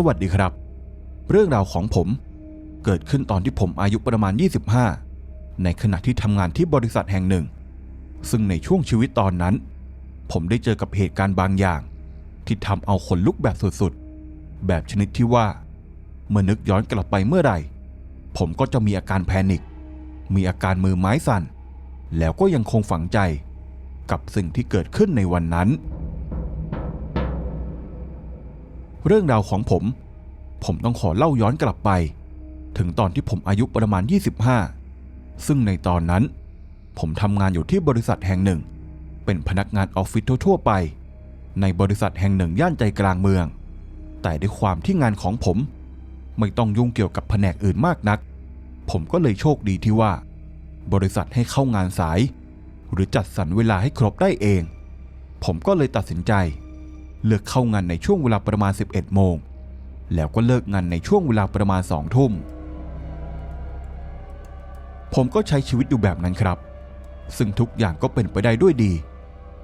สวัสดีครับ เรื่องราวของผมเกิดขึ้นตอนที่ผมอายุประมาณ 25 ในขณะที่ทำงานที่บริษัทแห่งหนึ่ง ซึ่งในช่วงชีวิตตอนนั้น ผมได้เจอกับเหตุการณ์บางอย่าง ที่ทำเอาขนลุกแบบสุดๆ แบบชนิดที่ว่า เมื่อนึกย้อนกลับไปเมื่อไหร่ ผมก็จะมีอาการแพนิค มีอาการมือไม้สั่น แล้วก็ยังคงฝังใจกับสิ่งที่เกิดขึ้นในวันนั้น เรื่องราวของผม ผมต้องขอเล่าย้อนกลับไป ถึงตอนที่ผมอายุประมาณ 25 ซึ่งในตอนนั้น ผมทำงานอยู่ที่บริษัทแห่งหนึ่ง เป็นพนักงานออฟฟิศทั่วๆไป ในบริษัทแห่งหนึ่งย่านใจกลางเมือง แต่ด้วยความที่งานของผม ไม่ต้องยุ่งเกี่ยวกับแผนกอื่นมากนัก ผมก็เลยโชคดีที่ว่า บริษัทให้เข้างานสาย หรือจัดสรรเวลาให้ครบได้เอง ผมก็เลยตัดสินใจ เลือกเข้างานในช่วงเวลาประมาณ 11 โมง แล้วก็เลิกงานในช่วงเวลาประมาณ2ทุ่ม ผมก็ใช้ชีวิตอยู่แบบนั้นครับ ซึ่งทุกอย่างก็เป็นไปได้ด้วยดี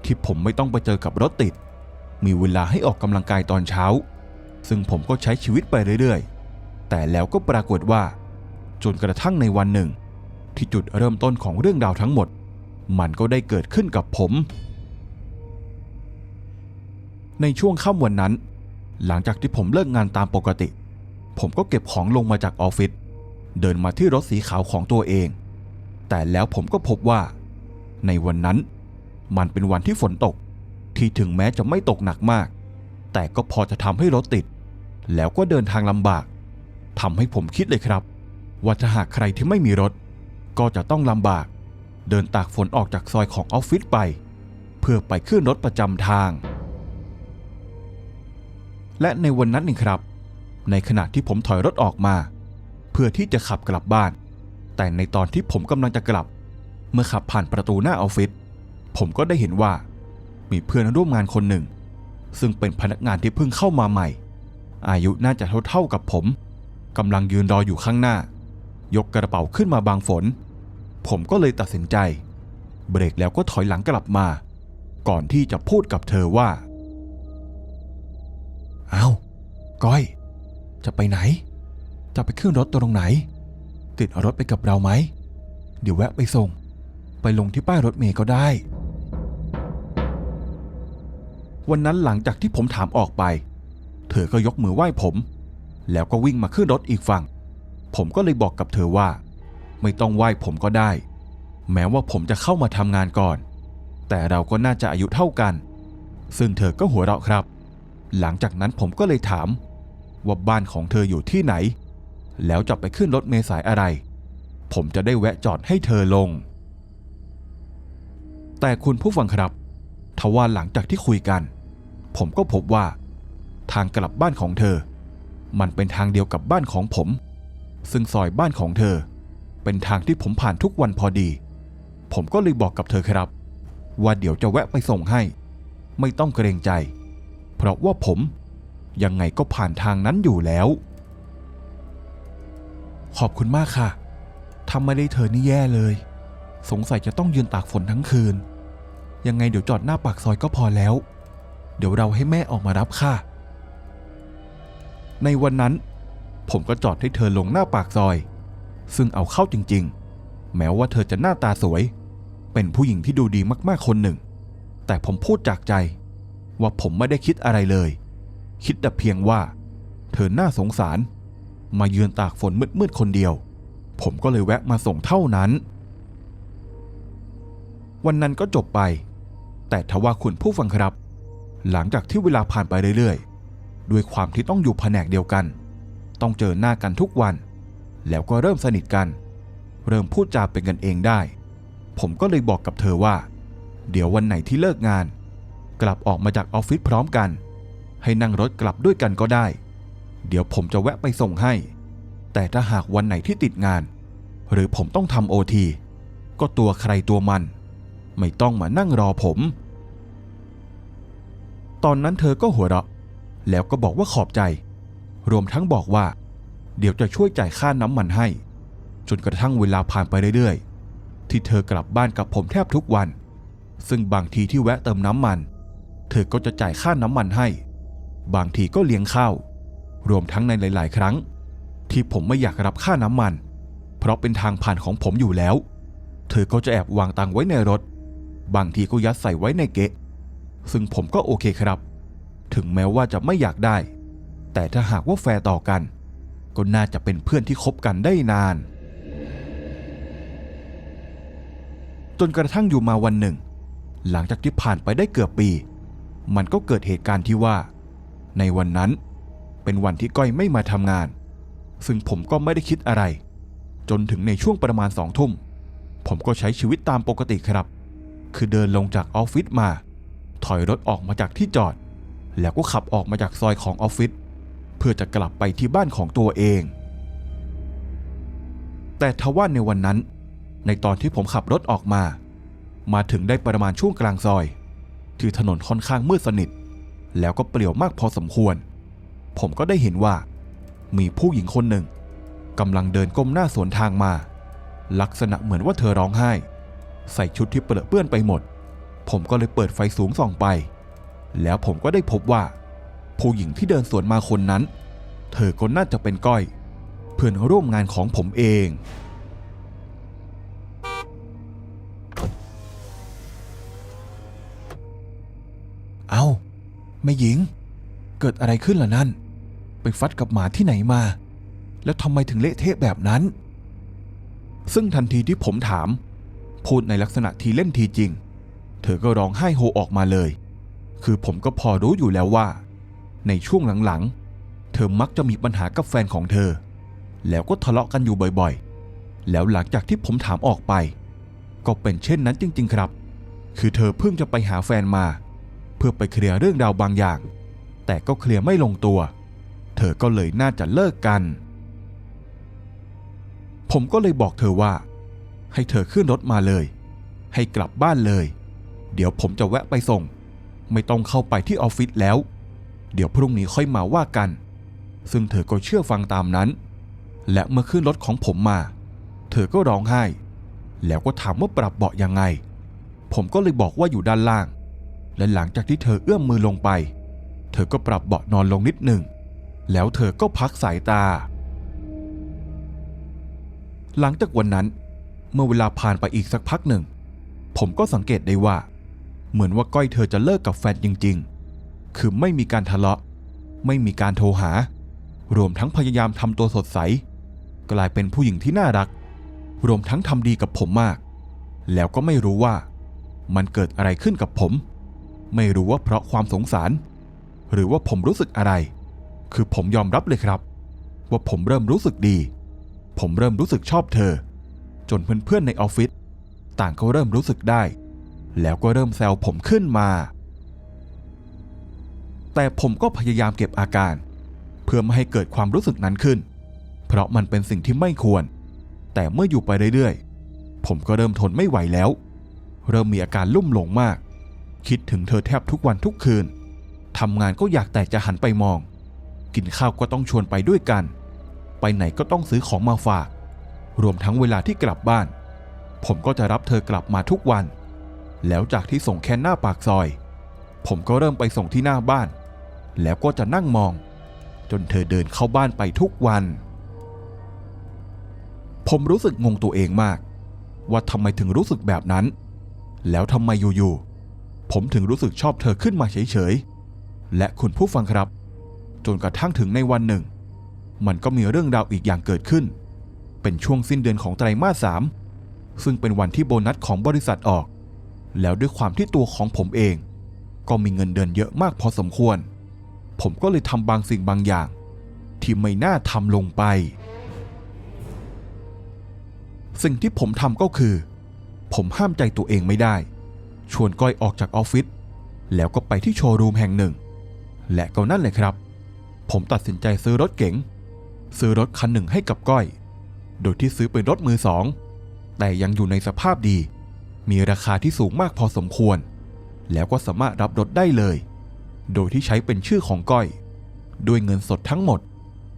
ที่ผมไม่ต้องไปเจอกับรถติด มีเวลาให้ออกกำลังกายตอนเช้า ซึ่งผมก็ใช้ชีวิตไปเรื่อยๆ แต่แล้วก็ปรากฏว่า จนกระทั่งในวันหนึ่ง ที่จุดเริ่มต้นของเรื่องราวทั้งหมด มันก็ได้เกิดขึ้นกับผม ในช่วงค่ำวันนั้น หลังจากที่ผมเลิกงานตามปกติ ผมก็เก็บของลงมาจากออฟฟิศเดินมาที่รถสีขาวของตัวเอง แต่แล้วผมก็พบว่า ในวันนั้น มันเป็นวันที่ฝนตก ที่ถึงแม้จะไม่ตกหนักมาก แต่ก็พอจะทำให้รถติด แล้วก็เดินทางลำบากทำให้ผมคิดเลยครับ ว่าถ้าหากใครที่ไม่มีรถ ก็จะต้องลำบาก เดินตากฝนออกจากซอยของออฟฟิศไป เพื่อไปขึ้นรถประจำทาง และในวันนั้นนี่ครับ ในขณะที่ผมถอยรถออกมา เพื่อที่จะขับกลับบ้าน แต่ในตอนที่ผมกำลังจะกลับ เมื่อขับผ่านประตูหน้าออฟฟิศผมก็ได้เห็นว่า มีเพื่อนร่วมงานคนหนึ่ง ซึ่งเป็นพนักงานที่เพิ่งเข้ามาใหม่ อายุน่าจะเท่าๆกับผมกำลังยืนรออยู่ข้างหน้า ยกกระเป๋าขึ้นมาบางฝน ผมก็เลยตัดสินใจ เบรกแล้วก็ถอยหลังกลับมา ก่อนที่จะพูดกับเธอว่า เอาก้อย จะไปไหน จะไปขึ้นรถตรงไหน ติดรถไปกับเราไหม เดี๋ยวแวะไปส่ง ไปลงที่ป้ายรถเมย์ก็ได้ วันนั้นหลังจากที่ผมถามออกไป เธอก็ยกมือไหว้ผม แล้วก็วิ่งมาขึ้นรถอีกฝั่ง ผมก็เลยบอกกับเธอว่า ไม่ต้องไหว้ผมก็ได้ แม้ว่าผมจะเข้ามาทำงานก่อน แต่เราก็น่าจะอายุเท่ากัน ซึ่งเธอก็หัวเราะครับ หลังจากนั้นผมก็เลยถาม ว่าบ้านของเธออยู่ที่ไหน แล้วจะไปขึ้นรถเมลสายอะไร ผมจะได้แวะจอดให้เธอลง แต่คุณผู้ฟังครับทว่าหลังจากที่คุยกัน ผมก็พบว่า ทางกลับบ้านของเธอ มันเป็นทางเดียวกับบ้านของผม ซึ่งซอยบ้านของเธอ เป็นทางที่ผมผ่านทุกวันพอดี ผมก็เลยบอกกับเธอครับ ว่าเดี๋ยวจะแวะไปส่งให้ ไม่ต้องเกรงใจ ราะว่าผมยังไงก็ผ่านทางนั้นอยู่แล้ว ขอบคุณมากค่ะทำไม่ได้เธอนี่แย่เลย สงสัยจะต้องยืนตากฝนทั้งคืน ยังไงเดี๋ยวจอดหน้าปากซอยก็พอแล้ว เดี๋ยวเราให้แม่ออกมารับค่ะ ในวันนั้น ผมก็จอดให้เธอลงหน้าปากซอย ซึ่งเอาเข้าจริงๆ แม้ว่าเธอจะหน้าตาสวย เป็นผู้หญิงที่ดูดีมากๆคนหนึ่ง แต่ผมพูดจากใจ ว่าผมไม่ได้คิดอะไรเลย คิดแต่เพียงว่า เธอน่าสงสาร มาเยือนตากฝนมืดๆคนเดียว ผมก็เลยแวะมาส่งเท่านั้น วันนั้นก็จบไป แต่ทว่าคุณผู้ฟังครับ หลังจากที่เวลาผ่านไปเรื่อยๆ ด้วยความที่ต้องอยู่แผนกเดียวกัน ต้องเจอหน้ากันทุกวัน แล้วก็เริ่มสนิทกัน เริ่มพูดจาเป็นกันเองได้ ผมก็เลยบอกกับเธอว่า เดี๋ยววันไหนที่เลิกงาน กลับออกมาจากออฟฟิศพร้อมกัน ให้นั่งรถกลับด้วยกันก็ได้ เดี๋ยวผมจะแวะไปส่งให้ แต่ถ้าหากวันไหนที่ติดงาน หรือผมต้องทำโอทีก็ตัวใครตัวมัน ไม่ต้องมานั่งรอผม ตอนนั้นเธอก็หัวเราะ แล้วก็บอกว่าขอบใจ รวมทั้งบอกว่า เดี๋ยวจะช่วยจ่ายค่าน้ำมันให้ จนกระทั่งเวลาผ่านไปเรื่อยๆ ที่เธอกลับบ้านกับผมแทบทุกวัน ซึ่งบางทีที่แวะเติมน้ำมัน เธอก็จะจ่ายค่าน้ำมันให้ บางทีก็เลี้ยงข้าว รวมทั้งในหลาย ๆ ครั้ง ที่ผมไม่อยากรับค่าน้ำมัน เพราะเป็นทางผ่านของผมอยู่แล้ว เธอก็จะแอบวางตังไว้ในรถ บางทีก็ยัดใส่ไว้ในเกะ ซึ่งผมก็โอเคครับ ถึงแม้ว่าจะไม่อยากได้ แต่ถ้าหากว่าแฟร์ต่อกัน ก็น่าจะเป็นเพื่อนที่คบกันได้นาน จนกระทั่งอยู่มาวันหนึ่ง หลังจากที่ผ่านไปได้เกือบปี มันก็เกิดเหตุการณ์ที่ว่า ในวันนั้นเป็นวันที่ก้อยไม่มาทำงาน ซึ่งผมก็ไม่ได้คิดอะไร จนถึงในช่วงประมาณสองทุ่ม ผมก็ใช้ชีวิตตามปกติครับ คือเดินลงจากออฟฟิศมา ถอยรถออกมาจากที่จอด แล้วก็ขับออกมาจากซอยของออฟฟิศเพื่อจะกลับไปที่บ้านของตัวเอง แต่ทว่าในวันนั้น ในตอนที่ผมขับรถออกมา มาถึงได้ประมาณช่วงกลางซอย ที่ถนนค่อนข้างมืดสนิท แล้วก็เปลี่ยวมากพอสมควร ผมก็ได้เห็นว่า มีผู้หญิงคนหนึ่งกำลังเดินก้มหน้าสวนทางมา ลักษณะเหมือนว่าเธอร้องไห้ ใส่ชุดที่เปรอะเปื้อนไปหมด ผมก็เลยเปิดไฟสูงส่องไป แล้วผมก็ได้พบว่า ผู้หญิงที่เดินสวนมาคนนั้น เธอก็น่าจะเป็นก้อย เพื่อนร่วมงานของผมเอง เอาแม่หญิง เกิดอะไรขึ้นล่ะนั่น ไปฟัดกับหมาที่ไหนมา แล้วทำไมถึงเละเทะแบบนั้น ซึ่งทันทีที่ผมถาม พูดในลักษณะทีเล่นทีจริง เธอก็ร้องไห้โฮออกมาเลย คือผมก็พอรู้อยู่แล้วว่า ในช่วงหลังๆ เธอมักจะมีปัญหากับแฟนของเธอ แล้วก็ทะเลาะกันอยู่บ่อยๆ แล้วหลังจากที่ผมถามออกไป ก็เป็นเช่นนั้นจริง ๆ ครับ คือเธอเพิ่งจะไปหาแฟนมา พื่อไปเคลียร์เรื่องราวบางอย่าง แต่ก็เคลียร์ไม่ลงตัว เธอก็เลยน่าจะเลิกกัน ผมก็เลยบอกเธอว่า ให้เธอขึ้นรถมาเลย ให้กลับบ้านเลย เดี๋ยวผมจะแวะไปส่ง ไม่ต้องเข้าไปที่ออฟฟิศแล้ว เดี๋ยวพรุ่งนี้ค่อยมาว่ากัน ซึ่งเธอก็เชื่อฟังตามนั้น และเมื่อขึ้นรถของผมมา เธอก็ร้องไห้ แล้วก็ถามว่าปรับเบาะยังไง ผมก็เลยบอกว่าอยู่ด้านล่าง และหลังจากที่เธอเอื้อมมือลงไป เธอก็ปรับเบาะนอนลงนิดหนึ่ง แล้วเธอก็พักสายตา หลังจากวันนั้น เมื่อเวลาผ่านไปอีกสักพักหนึ่ง ผมก็สังเกตได้ว่า เหมือนว่าก้อยเธอจะเลิกกับแฟนจริง ๆ คือไม่มีการทะเลาะ ไม่มีการโทรหา รวมทั้งพยายามทำตัวสดใส กลายเป็นผู้หญิงที่น่ารัก รวมทั้งทำดีกับผมมาก แล้วก็ไม่รู้ว่ามันเกิดอะไรขึ้นกับผม ไม่รู้ว่าเพราะความสงสาร หรือว่าผมรู้สึกอะไร คือผมยอมรับเลยครับ ว่าผมเริ่มรู้สึกดี ผมเริ่มรู้สึกชอบเธอ จนเพื่อนๆในออฟฟิศต่างก็เริ่มรู้สึกได้ แล้วก็เริ่มแซวผมขึ้นมา แต่ผมก็พยายามเก็บอาการ เพื่อไม่ให้เกิดความรู้สึกนั้นขึ้น เพราะมันเป็นสิ่งที่ไม่ควร แต่เมื่ออยู่ไปเรื่อยๆ ผมก็เริ่มทนไม่ไหวแล้ว เริ่มมีอาการลุ่มหลงมาก คิดถึงเธอแทบทุกวันทุกคืนทำงานก็อยากแต่จะหันไปมอง กินข้าวก็ต้องชวนไปด้วยกัน ไปไหนก็ต้องซื้อของมาฝาก รวมทั้งเวลาที่กลับบ้าน ผมก็จะรับเธอกลับมาทุกวัน แล้วจากที่ส่งแค่หน้าปากซอย ผมก็เริ่มไปส่งที่หน้าบ้าน แล้วก็จะนั่งมอง จนเธอเดินเข้าบ้านไปทุกวัน ผมรู้สึกงงตัวเองมาก ว่าทำไมถึงรู้สึกแบบนั้น แล้วทำไมอยู่ๆ ผมถึงรู้สึกชอบเธอขึ้นมาเฉยๆ และคุณผู้ฟังครับ จนกระทั่งถึงในวันหนึ่ง มันก็มีเรื่องราวอีกอย่างเกิดขึ้น เป็นช่วงสิ้นเดือนของไตรมาสสามซึ่งเป็นวันที่โบนัสของบริษัทออก แล้วด้วยความที่ตัวของผมเอง ก็มีเงินเดือนเยอะมากพอสมควร ผมก็เลยทำบางสิ่งบางอย่าง ที่ไม่น่าทำลงไป สิ่งที่ผมทำก็คือ ผมห้ามใจตัวเองไม่ได้ ชวนก้อยออกจากออฟฟิศแล้วก็ไปที่โชว์รูมแห่งหนึ่ง และก็นั่นเลยครับ ผมตัดสินใจซื้อรถเก๋ง ซื้อรถคันหนึ่งให้กับก้อย โดยที่ซื้อเป็นรถมือสอง แต่ยังอยู่ในสภาพดี มีราคาที่สูงมากพอสมควร แล้วก็สามารถรับรถได้เลย โดยที่ใช้เป็นชื่อของก้อย ด้วยเงินสดทั้งหมด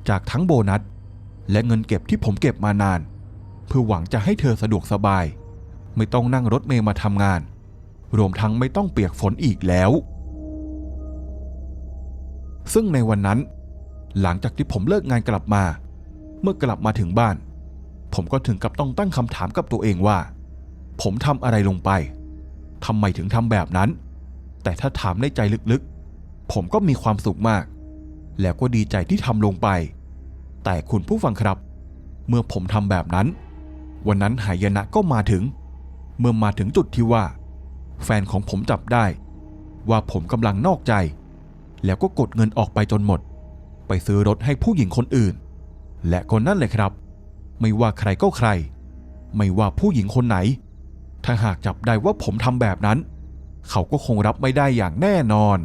จากทั้งโบนัส และเงินเก็บที่ผมเก็บมานาน เพื่อหวังจะให้เธอสะดวกสบาย ไม่ต้องนั่งรถเมล์มาทำงาน รวมทั้งไม่ต้องเปียกฝนอีกแล้ว ซึ่งในวันนั้น หลังจากที่ผมเลิกงานกลับมา เมื่อกลับมาถึงบ้าน ผมก็ถึงกับต้องตั้งคำถามกับตัวเองว่า ผมทำอะไรลงไปทำไมถึงทำแบบนั้น แต่ถ้าถามในใจลึกๆ ผมก็มีความสุขมาก แล้วก็ดีใจที่ทำลงไป แต่คุณผู้ฟังครับ เมื่อผมทำแบบนั้น วันนั้นหายนะก็มาถึง เมื่อมาถึงจุดที่ว่า แฟนของผมจับได้ ว่าผมกำลังนอกใจ แล้วก็กดเงินออกไปจนหมด ไปซื้อรถให้ผู้หญิงคนอื่น และคนนั่นเลยครับ ไม่ว่าใครก็ใคร ไม่ว่าผู้หญิงคนไหน ถ้าหากจับได้ว่าผมทำแบบนั้น เขาก็คงรับไม่ได้อย่างแน่นอน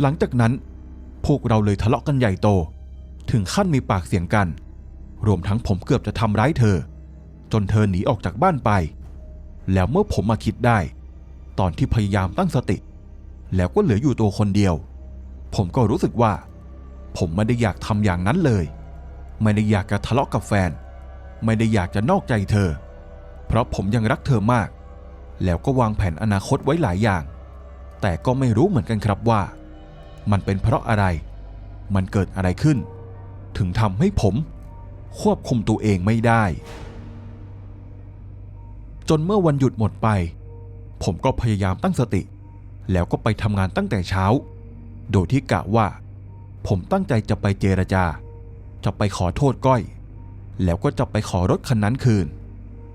หลังจากนั้น พวกเราเลยทะเลาะกันใหญ่โต ถึงขั้นมีปากเสียงกัน รวมทั้งผมเกือบจะทำร้ายเธอ จนเธอหนีออกจากบ้านไป แล้วเมื่อผมมาคิดได้ ตอนที่พยายามตั้งสติ แล้วก็เหลืออยู่ตัวคนเดียว ผมก็รู้สึกว่า ผมไม่ได้อยากทำอย่างนั้นเลย ไม่ได้อยากจะทะเลาะกับแฟน ไม่ได้อยากจะนอกใจเธอ เพราะผมยังรักเธอมาก แล้วก็วางแผนอนาคตไว้หลายอย่าง แต่ก็ไม่รู้เหมือนกันครับว่า มันเป็นเพราะอะไร มันเกิดอะไรขึ้น ถึงทำให้ผม ควบคุมตัวเองไม่ได้ จนเมื่อวันหยุดหมดไป ผมก็พยายามตั้งสติ แล้วก็ไปทำงานตั้งแต่เช้า โดยที่กะว่า ผมตั้งใจจะไปเจรจา จะไปขอโทษก้อย แล้วก็จะไปขอรถคันนั้นคืน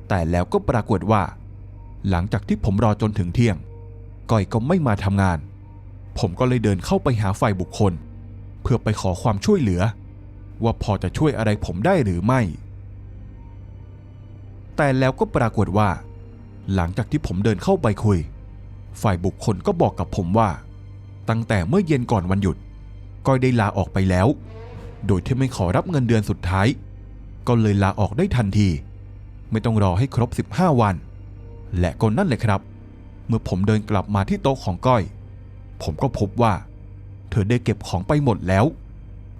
แต่แล้วก็ปรากฏว่า หลังจากที่ผมรอจนถึงเที่ยง ก้อยก็ไม่มาทำงาน ผมก็เลยเดินเข้าไปหาฝ่ายบุคคล เพื่อไปขอความช่วยเหลือ ว่าพอจะช่วยอะไรผมได้หรือไม่แต่แล้วก็ปรากฏว่า หลังจากที่ผมเดินเข้าไปคุย ฝ่ายบุคคลก็บอกกับผมว่า ตั้งแต่เมื่อเย็นก่อนวันหยุด ก้อยได้ลาออกไปแล้ว โดยที่ไม่ขอรับเงินเดือนสุดท้าย ก็เลยลาออกได้ทันที ไม่ต้องรอให้ครบ 15 วัน และก็นั่นเลยครับ เมื่อผมเดินกลับมาที่โต๊ะของก้อย ผมก็พบว่า เธอได้เก็บของไปหมดแล้ว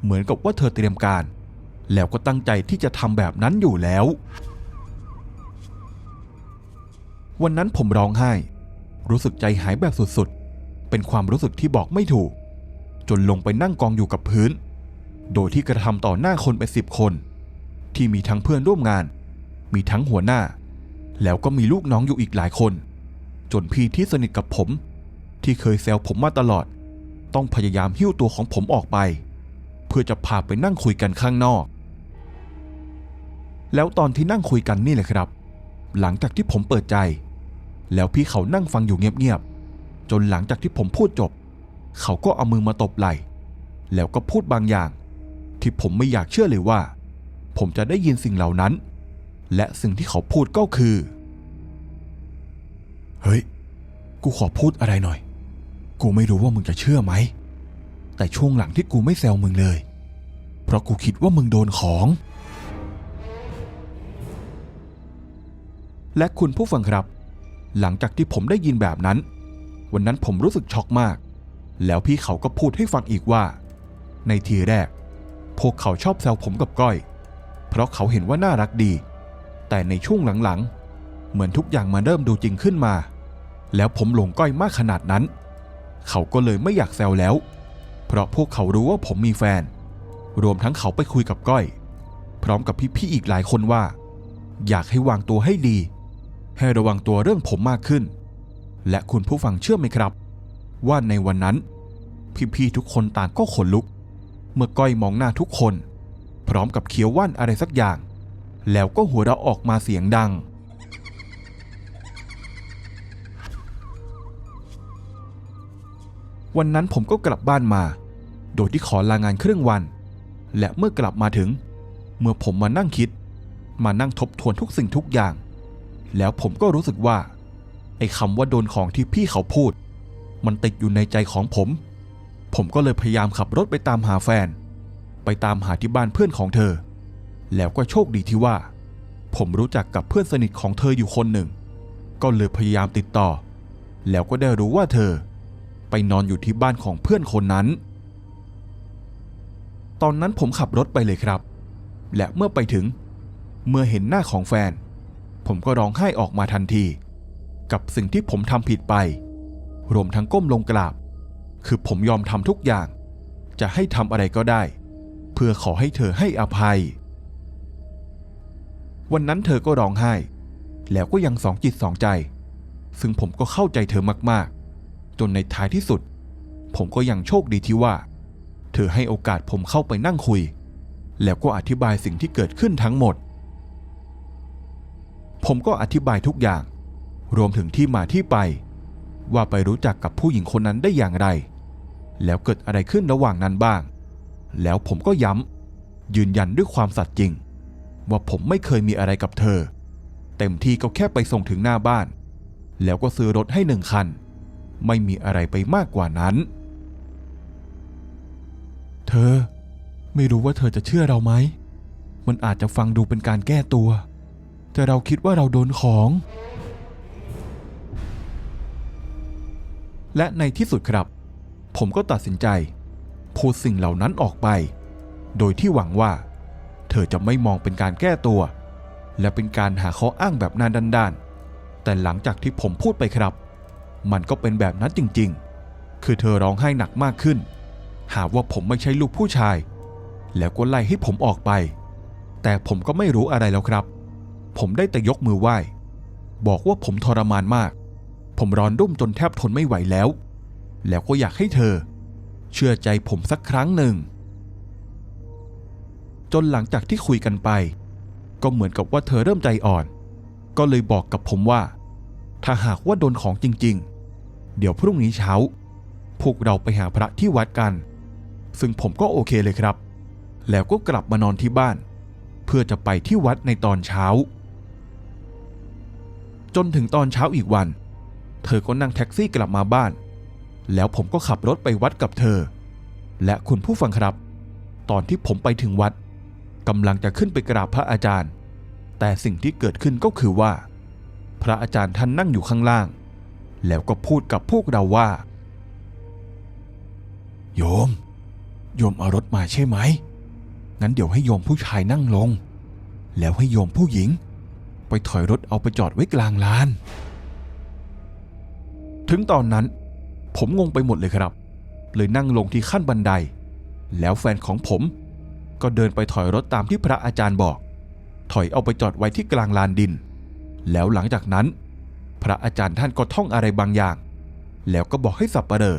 เหมือนกับว่าเธอเตรียมการ แล้วก็ตั้งใจที่จะทำแบบนั้นอยู่แล้ว วันนั้นผมร้องไห้ รู้สึกใจหายแบบสุดๆ เป็นความรู้สึกที่บอกไม่ถูก จนลงไปนั่งกองอยู่กับพื้น โดยที่กระทำต่อหน้าคนเป็นสิบคน ที่มีทั้งเพื่อนร่วมงาน มีทั้งหัวหน้า แล้วก็มีลูกน้องอยู่อีกหลายคน จนพี่ที่สนิทกับผม ที่เคยแซวผมมาตลอด ต้องพยายามหิ้วตัวของผมออกไป เพื่อจะพาไปนั่งคุยกันข้างนอก แล้วตอนที่นั่งคุยกันนี่แหละครับ หลังจากที่ผมเปิดใจ แล้วพี่เขานั่งฟังอยู่เงียบๆ จนหลังจากที่ผมพูดจบ เขาก็เอามือมาตบไหล่ แล้วก็พูดบางอย่าง ที่ผมไม่อยากเชื่อเลยว่า ผมจะได้ยินสิ่งเหล่านั้น และสิ่งที่เขาพูดก็คือ เฮ้ย กูขอพูดอะไรหน่อย กูไม่รู้ว่ามึงจะเชื่อไหม แต่ช่วงหลังที่กูไม่แซวมึงเลย เพราะกูคิดว่ามึงโดนของและคุณผู้ฟังครับ หลังจากที่ผมได้ยินแบบนั้น วันนั้นผมรู้สึกช็อกมาก แล้วพี่เขาก็พูดให้ฟังอีกว่า ในทีแรก พวกเขาชอบแซวผมกับก้อย เพราะเขาเห็นว่าน่ารักดี แต่ในช่วงหลังๆ เหมือนทุกอย่างมันเริ่มดูจริงขึ้นมา แล้วผมหลงก้อยมากขนาดนั้น เขาก็เลยไม่อยากแซวแล้ว เพราะพวกเขารู้ว่าผมมีแฟน รวมทั้งเขาไปคุยกับก้อย พร้อมกับพี่ๆอีกหลายคนว่า อยากให้วางตัวให้ดี ให้ระวังตัวเรื่องผมมากขึ้น และคุณผู้ฟังเชื่อไหมครับ ว่าในวันนั้น พี่ๆทุกคนต่างก็ขนลุก เมื่อก้อยมองหน้าทุกคน พร้อมกับเคี้ยวว่านอะไรสักอย่าง แล้วก็หัวเราะออกมาเสียงดัง วันนั้นผมก็กลับบ้านมา โดยที่ขอลางานครึ่งวัน และเมื่อกลับมาถึง เมื่อผมมานั่งคิด มานั่งทบทวนทุกสิ่งทุกอย่าง แล้วผมก็รู้สึกว่า ไอ้คำว่าโดนของที่พี่เขาพูด มันติดอยู่ในใจของผม ผมก็เลยพยายามขับรถไปตามหาแฟน ไปตามหาที่บ้านเพื่อนของเธอ แล้วก็โชคดีที่ว่า ผมรู้จักกับเพื่อนสนิทของเธออยู่คนหนึ่ง ก็เลยพยายามติดต่อ แล้วก็ได้รู้ว่าเธอ ไปนอนอยู่ที่บ้านของเพื่อนคนนั้น ตอนนั้นผมขับรถไปเลยครับ และเมื่อไปถึง เมื่อเห็นหน้าของแฟน ผมก็ร้องไห้ออกมาทันที กับสิ่งที่ผมทำผิดไป รวมทั้งก้มลงกราบ คือผมยอมทำทุกอย่าง จะให้ทำอะไรก็ได้ เพื่อขอให้เธอให้อภัย วันนั้นเธอก็ร้องไห้ แล้วก็ยังสองจิตสองใจ ซึ่งผมก็เข้าใจเธอมากๆ จนในท้ายที่สุด ผมก็ยังโชคดีที่ว่า เธอให้โอกาสผมเข้าไปนั่งคุย แล้วก็อธิบายสิ่งที่เกิดขึ้นทั้งหมด ผมก็อธิบายทุกอย่าง รวมถึงที่มาที่ไป ว่าไปรู้จักกับผู้หญิงคนนั้นได้อย่างไร แล้วเกิดอะไรขึ้นระหว่างนั้นบ้าง แล้วผมก็ย้ำยืนยันด้วยความสัตย์จริง ว่าผมไม่เคยมีอะไรกับเธอ เต็มที่ก็แค่ไปส่งถึงหน้าบ้าน แล้วก็ซื้อรถให้หนึ่งคัน ไม่มีอะไรไปมากกว่านั้น เธอ ไม่รู้ว่าเธอจะเชื่อเราไหมมันอาจจะฟังดูเป็นการแก้ตัว แต่เราคิดว่าเราโดนของ และในที่สุดครับ ผมก็ตัดสินใจพูดสิ่งเหล่านั้นออกไป โดยที่หวังว่า เธอจะไม่มองเป็นการแก้ตัว และเป็นการหาข้ออ้างแบบนาด้านๆ แต่หลังจากที่ผมพูดไปครับ มันก็เป็นแบบนั้นจริงๆ คือเธอร้องไห้หนักมากขึ้น หาว่าผมไม่ใช่ลูกผู้ชาย แล้วก็ไล่ให้ผมออกไป แต่ผมก็ไม่รู้อะไรแล้วครับ ผมได้แต่ยกมือไหว้ บอกว่าผมทรมานมาก ผมร้อนรุ่มจนแทบทนไม่ไหวแล้ว แล้วก็อยากให้เธอ เชื่อใจผมสักครั้งหนึ่ง จนหลังจากที่คุยกันไป ก็เหมือนกับว่าเธอเริ่มใจอ่อน ก็เลยบอกกับผมว่า ถ้าหากว่าโดนของจริง ๆ เดี๋ยวพรุ่งนี้เช้า พวกเราไปหาพระที่วัดกัน ซึ่งผมก็โอเคเลยครับ แล้วก็กลับมานอนที่บ้าน เพื่อจะไปที่วัดในตอนเช้า จนถึงตอนเช้าอีกวัน เธอก็นั่งแท็กซี่กลับมาบ้าน แล้วผมก็ขับรถไปวัดกับเธอ และคุณผู้ฟังครับ ตอนที่ผมไปถึงวัดกำลังจะขึ้นไปกราบพระอาจารย์ แต่สิ่งที่เกิดขึ้นก็คือว่า พระอาจารย์ท่านนั่งอยู่ข้างล่าง แล้วก็พูดกับพวกเราว่า โยม โยมเอารถมาใช่ไหมงั้นเดี๋ยวให้โยมผู้ชายนั่งลง แล้วให้โยมผู้หญิง ไปถอยรถเอาไปจอดไว้กลางลาน ถึงตอนนั้น ผมงงไปหมดเลยครับ เลยนั่งลงที่ขั้นบันได แล้วแฟนของผม ก็เดินไปถอยรถตามที่พระอาจารย์บอก ถอยเอาไปจอดไว้ที่กลางลานดิน แล้วหลังจากนั้น พระอาจารย์ท่านก็ท่องอะไรบางอย่าง แล้วก็บอกให้สับปะเรอ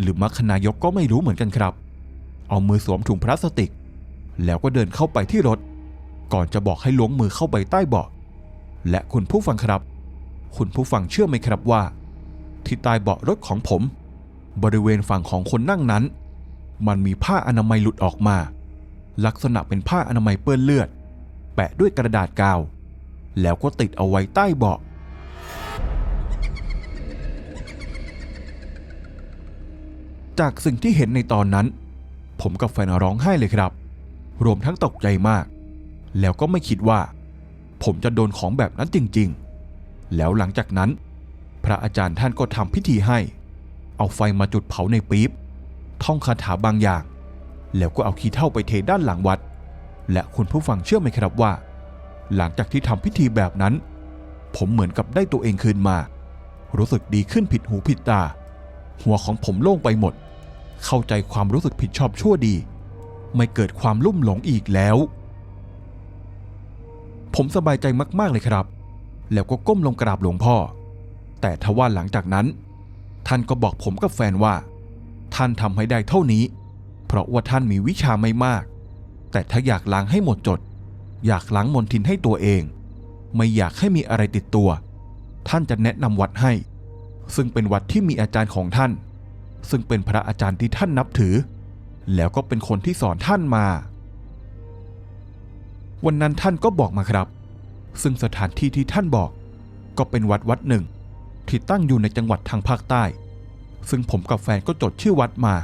หรือมัคคณายกก็ไม่รู้เหมือนกันครับ เอามือสวมถุงพลาสติก แล้วก็เดินเข้าไปที่รถ ก่อนจะบอกให้ล้วงมือเข้าไปใต้เบาะ และคุณผู้ฟังครับ คุณผู้ฟังเชื่อไหมครับว่า ที่ใต้เบาะรถของผม บริเวณฝั่งของคนนั่งนั้น มันมีผ้าอนามัยหลุดออกมา ลักษณะเป็นผ้าอนามัยเปื้อนเลือด แปะด้วยกระดาษกาว แล้วก็ติดเอาไว้ใต้เบาะจากสิ่งที่เห็นในตอนนั้น ผมกับแฟนร้องไห้เลยครับ รวมทั้งตกใจมาก แล้วก็ไม่คิดว่า ผมจะโดนของแบบนั้นจริงๆ แล้วหลังจากนั้น พระอาจารย์ท่านก็ทำพิธีให้ เอาไฟมาจุดเผาในปี๊บ ท่องคาถาบางอย่าง แล้วก็เอาขี้เท่าไปเทด้านหลังวัด และคุณผู้ฟังเชื่อไหมครับว่า หลังจากที่ทำพิธีแบบนั้น ผมเหมือนกับได้ตัวเองคืนมา รู้สึกดีขึ้นผิดหูผิดตา หัวของผมโล่งไปหมด เข้าใจความรู้สึกผิดชอบชั่วดี ไม่เกิดความลุ่มหลงอีกแล้ว ผมสบายใจมาก ๆ เลยครับ แล้วก็ก้มลงกราบหลวงพ่อ แต่ทว่าหลังจากนั้น ท่านก็บอกผมกับแฟนว่า ท่านทำให้ได้เท่านี้ เพราะว่าท่านมีวิชาไม่มาก แต่ถ้าอยากล้างให้หมดจด อยากล้างมนทินให้ตัวเอง ไม่อยากให้มีอะไรติดตัว ท่านจะแนะนำวัดให้ ซึ่งเป็นวัดที่มีอาจารย์ของท่าน ซึ่งเป็นพระอาจารย์ที่ท่านนับถือ แล้วก็เป็นคนที่สอนท่านมา วันนั้นท่านก็บอกมาครับ ซึ่งสถานที่ที่ท่านบอก ก็เป็นวัดวัดหนึ่ง ที่ตั้งอยู่ในจังหวัดทางภาคใต้ ซึ่งผมกับแฟนก็จดชื่อวัดมา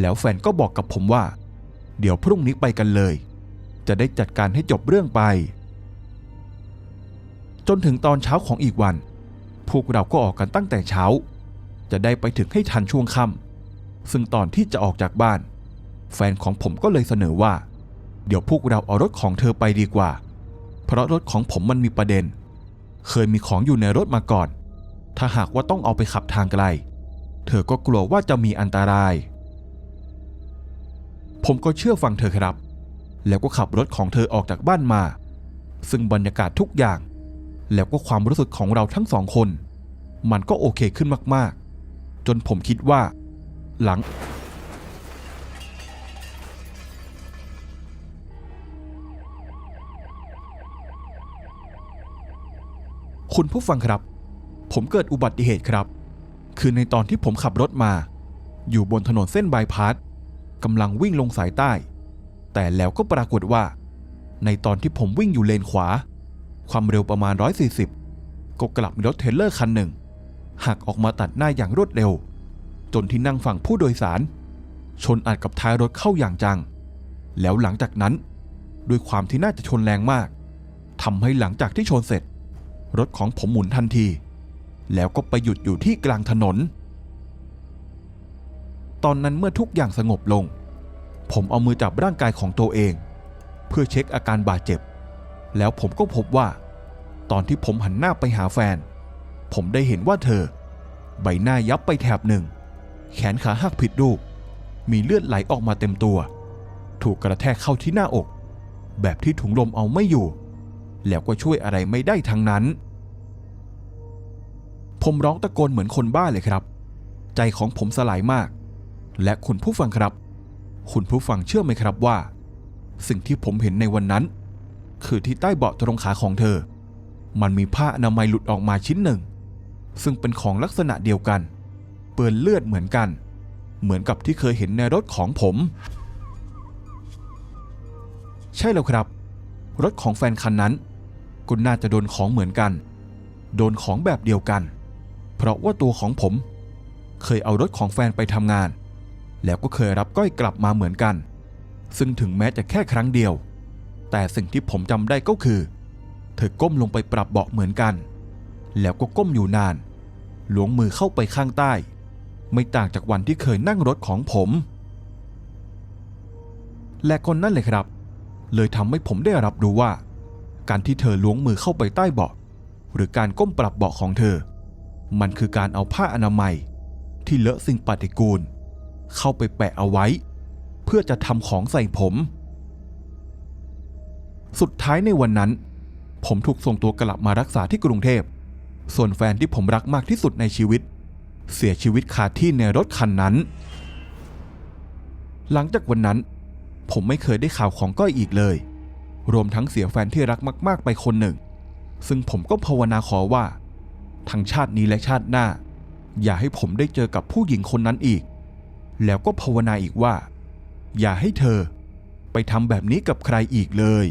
แล้วแฟนก็บอกกับผมว่า เดี๋ยวพรุ่งนี้ไปกันเลย จะได้จัดการให้จบเรื่องไป จนถึงตอนเช้าของอีกวัน พวกเราก็ออกกันตั้งแต่เช้า จะได้ไปถึงให้ทันช่วงค่ำซึ่งตอนที่จะออกจากบ้าน แฟนของผมก็เลยเสนอว่า เดี๋ยวพวกเราเอารถของเธอไปดีกว่า เพราะรถของผมมันมีประเด็น เคยมีของอยู่ในรถมาก่อน ถ้าหากว่าต้องเอาไปขับทางไกล เธอก็กลัวว่าจะมีอันตราย ผมก็เชื่อฟังเธอครับ แล้วก็ขับรถของเธอออกจากบ้านมา ซึ่งบรรยากาศทุกอย่าง แล้วก็ความรู้สึกของเราทั้งสองคน มันก็โอเคขึ้นมากๆ จนผมคิดว่า หลัง คุณผู้ฟังครับ ผมเกิดอุบัติเหตุครับ คือในตอนที่ผมขับรถมา อยู่บนถนนเส้นบายพาสกำลังวิ่งลงสายใต้ แต่แล้วก็ปรากฏว่า ในตอนที่ผมวิ่งอยู่เลนขวา ความเร็วประมาณ 140 ก็กลับมีรถเทรลเลอร์คันหนึ่งหักออกมาตัดหน้าอย่างรวดเร็ว จนที่นั่งฝั่งผู้โดยสาร ชนอัดกับท้ายรถเข้าอย่างจัง แล้วหลังจากนั้น ด้วยความที่น่าจะชนแรงมากทำให้หลังจากที่ชนเสร็จ รถของผมหมุนทันที แล้วก็ไปหยุดอยู่ที่กลางถนน ตอนนั้นเมื่อทุกอย่างสงบลง ผมเอามือจับร่างกายของตัวเอง เพื่อเช็คอาการบาดเจ็บ แล้วผมก็พบว่า ตอนที่ผมหันหน้าไปหาแฟน ผมได้เห็นว่าเธอ ใบหน้ายับไปแถบหนึ่ง แขนขาหักผิดรูป มีเลือดไหลออกมาเต็มตัว ถูกกระแทกเข้าที่หน้าอก แบบที่ถุงลมเอาไม่อยู่ แล้วก็ช่วยอะไรไม่ได้ทั้งนั้น ผมร้องตะโกนเหมือนคนบ้าเลยครับ ใจของผมสลายมาก และคุณผู้ฟังครับ คุณผู้ฟังเชื่อไหมครับว่า สิ่งที่ผมเห็นในวันนั้น คือที่ใต้เบาะตรงขาของเธอ มันมีผ้าอนามัยหลุดออกมาชิ้นหนึ่ง ซึ่งเป็นของลักษณะเดียวกันเปื้อนเลือดเหมือนกัน เหมือนกับที่เคยเห็นในรถของผม ใช่แล้วครับ รถของแฟนคันนั้น ก็น่าจะโดนของเหมือนกัน โดนของแบบเดียวกัน เพราะว่าตัวของผม เคยเอารถของแฟนไปทำงาน แล้วก็เคยรับก้อยกลับมาเหมือนกัน ซึ่งถึงแม้จะแค่ครั้งเดียว แต่สิ่งที่ผมจำได้ก็คือ เธอก้มลงไปปรับเบาะเหมือนกัน แล้วก็ก้มอยู่นาน หลวงมือเข้าไปข้างใต้ ไม่ต่างจากวันที่เคยนั่งรถของผม และคนนั่นเลยครับ เลยทำให้ผมได้รับรู้ว่า การที่เธอล้วงมือเข้าไปใต้เบาะ หรือการก้มปรับเบาะของเธอ มันคือการเอาผ้าอนามัย ที่เลอะสิ่งปฏิกูล เข้าไปแปะเอาไว้ เพื่อจะทำของใส่ผม สุดท้ายในวันนั้น ผมถูกส่งตัวกลับมารักษาที่กรุงเทพ ส่วนแฟนที่ผมรักมากที่สุดในชีวิต เสียชีวิตคาที่ในรถคันนั้น หลังจากวันนั้น ผมไม่เคยได้ข่าวของก้อยอีกเลย รวมทั้งเสียแฟนที่รักมาก ๆ ไปคนหนึ่ง ซึ่งผมก็ภาวนาขอว่า ทั้งชาตินี้และชาติหน้า อย่าให้ผมได้เจอกับผู้หญิงคนนั้นอีก แล้วก็ภาวนาอีกว่า อย่าให้เธอ ไปทำแบบนี้กับใครอีกเลย